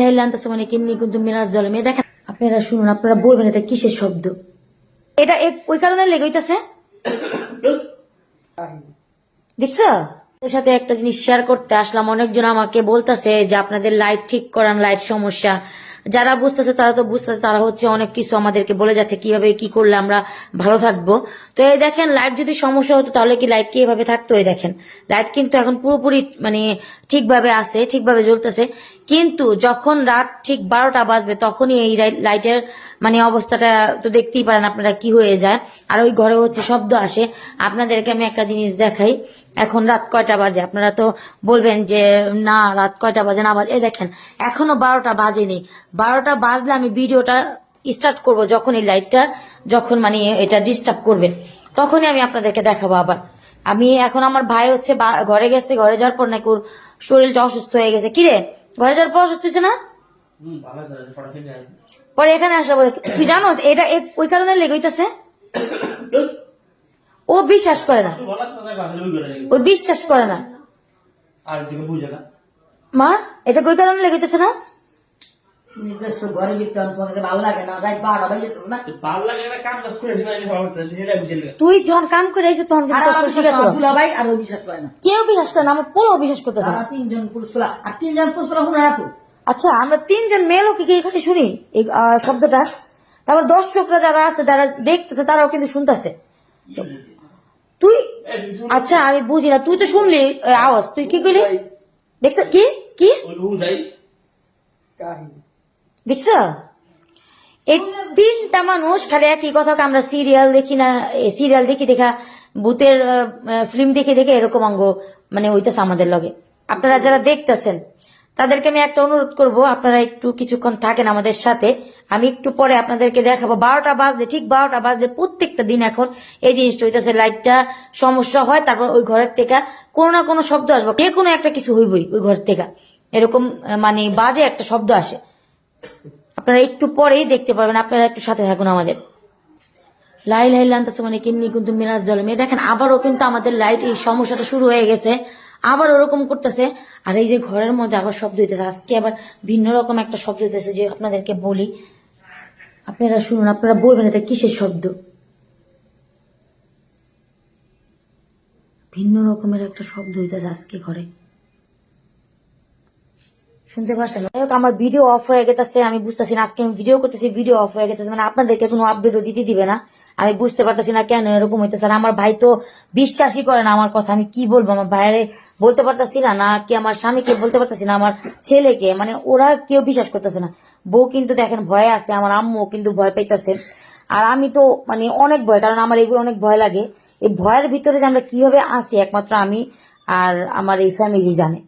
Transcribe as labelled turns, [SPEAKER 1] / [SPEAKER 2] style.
[SPEAKER 1] মানে আপনারা শুনুন, আপনারা বলবেন এটা কিসের শব্দ? এটা ওই কারণে লেগে হইতাছে? দেখছ? সাথে একটা জিনিস শেয়ার করতে আসলাম। অনেকজন আমাকে বলতেছে যে আপনাদের লাইট ঠিক করান লাইট সমস্যা। যারা বুঝতেছে, তারা তো বুঝতেছে, তারা হচ্ছে অনেক কিছু আমাদেরকে বলে যাচ্ছে, কীভাবে, কি করলে আমরা ভালো থাকব। তো এই দেখেন লাইট যদি সমস্যা হতো, তাহলে কি লাইট কি এভাবে থাকতো? এই দেখেন লাইট কিন্তু এখন পুরোপুরি মানে ঠিকভাবে আছে, ঠিকভাবে জ্বলতেছে। কিন্তু যখন রাত ঠিক বারোটা বাজবে, তখনই এই লাইট- লাইটের মানে অবস্থাটা তো দেখতেই পারেন আপনারা কি হয়ে যায়। আর ওই ঘরে হচ্ছে শব্দ আসে। আপনাদেরকে আমি একটা জিনিস দেখাই। এখন রাত কয়টা বাজে? আপনারা তো বলবেন যে না রাত কয়টা বাজে? না বাজে। এই দেখেন এখনও বারোটা বাজেনি। বারোটা বাজলে আমি ভিডিওটা স্টার্ট করব যখন এই লাইটটা যখন মানে এটা ডিস্টার্ব করবে। তখনই আমি আপনাদেরকে দেখাবো আবার। আমি এখন আমার ভাই হচ্ছে ঘরে গেছে ঘরে যাওয়ার পর নাকি ওর শরীরটা অসুস্থ হয়ে গেছে। কিরে ঘরে যাওয়ার পর অসুস্থ হয়েছে না? পরে এখানে আসা বলে তুই জানো এটা ওই কারণে লেগে হইতাছে? বিশ্বাস করে না। ও বিশ্বাস করে না। মা এটা ওই কারণে লেগে হইতাছে না?
[SPEAKER 2] ঘরে ভালো লাগে না রাত বারোটা বাজে না?
[SPEAKER 3] ভালো লাগে না কাম কাজ করে দিবে ভালো হচ্ছে সেটা বুঝে নিবে।
[SPEAKER 1] তুই যখন কাম করে এসে তখন
[SPEAKER 2] ভাই আর বিশ্বাস করে না।
[SPEAKER 1] কেউ বিশ্বাস করে না আমার পোলাও বিশ্বাস করতেছে না।
[SPEAKER 2] তিনজন পুরুষ আর তিনজন পুরুষ তোলা শুনে রাখো
[SPEAKER 1] আচ্ছা আমরা তিনজন মেয়ে লোক কি এখানে শুনি? এই শব্দটা? তারপর দর্শকরা যারা আছে তারা দেখতেছে তারাও কিন্তু শুনতেছে। তুই? আচ্ছা আমি বুঝি না। তুই তো শুনলি আওয়াজ। তুই কি করলি? দেখছ কি? কি? দেখছ? এই তিনটা মানুষ খালি একই কথা আমরা সিরিয়াল দেখি না সিরিয়াল দেখি দেখা ভূতের ফিল্ম দেখে দেখে এরকম অঙ্গ মানে ওইটাছে আমাদের লগে। আপনারা যারা দেখতেছেন তাদেরকে আমি একটা অনুরোধ করব, আপনারা একটু কিছুক্ষণ থাকেন আমাদের সাথে। আমি একটু পরে আপনাদেরকে দেখাবো। বারোটা বাজলে, ঠিক বারোটা বাজলে প্রত্যেকটা দিন এখন এই জিনিসটা হইতেছে, লাইটটা সমস্যা হয়, তারপর ওই ঘরের থেকে কোনো না কোনো শব্দ আসবে। যে কোনো একটা কিছু হইবই ওই ঘর থেকে। এরকম মানে বাজে একটা শব্দ আসে। আপনারা একটু পরেই দেখতে পারবেন। আপনারা একটু সাথে থাকুন আমাদের। লাইল হাইল আনতেছে মানে কিন্নি কিন্তু মিরাজ দল মেয়ে দেখেন, আবারও কিন্তু আমাদের লাইট এই সমস্যাটা শুরু হয়ে গেছে। আবার ওরকম করতেছে। আর এই যে ঘরের মধ্যে আবার শব্দ হইতেছে। আজকে আবার ভিন্ন রকম একটা শব্দ হইতেছে যে আপনাদেরকে বলি। আপনারা শুনুন, আপনারা বলবেন এটা কিসের শব্দ? ভিন্ন রকমের একটা শব্দ হইতেছে আজকে ঘরে। শুনতে পারছেন আমার ভিডিও অফ হয়ে গেছে আমি বুঝতেছি না, আজকে আমি ভিডিও করতেছি ভিডিও অফ হয়ে গেছে মানে আপনাদেরকে কোনো আপডেটও দিতে দিবে না। আমি বুঝতে পারতেছি না কেন এরকম হইতেছে, আর আমার ভাই তো বিশ্বাসই করে না আমার কথা, আমি কি বলব? আমার ভাইয়ের বলতে পারতেছি না না কি আমার স্বামীকে বলতে পারতেছি না, আমার ছেলেকে মানে ওরা কেউ বিশ্বাস করতেছে না। বউ কিন্তু দেখেন ভয়ে আছে, আমার আম্মু কিন্তু ভয় পাইতেছে। আর আমি তো মানে অনেক ভয়, কারণ আমার এগুলো অনেক ভয় লাগে। এই ভয়ের ভিতরে যে আমরা কীভাবে আসি একমাত্র আমি আর আমার এই ফ্যামিলি জানে।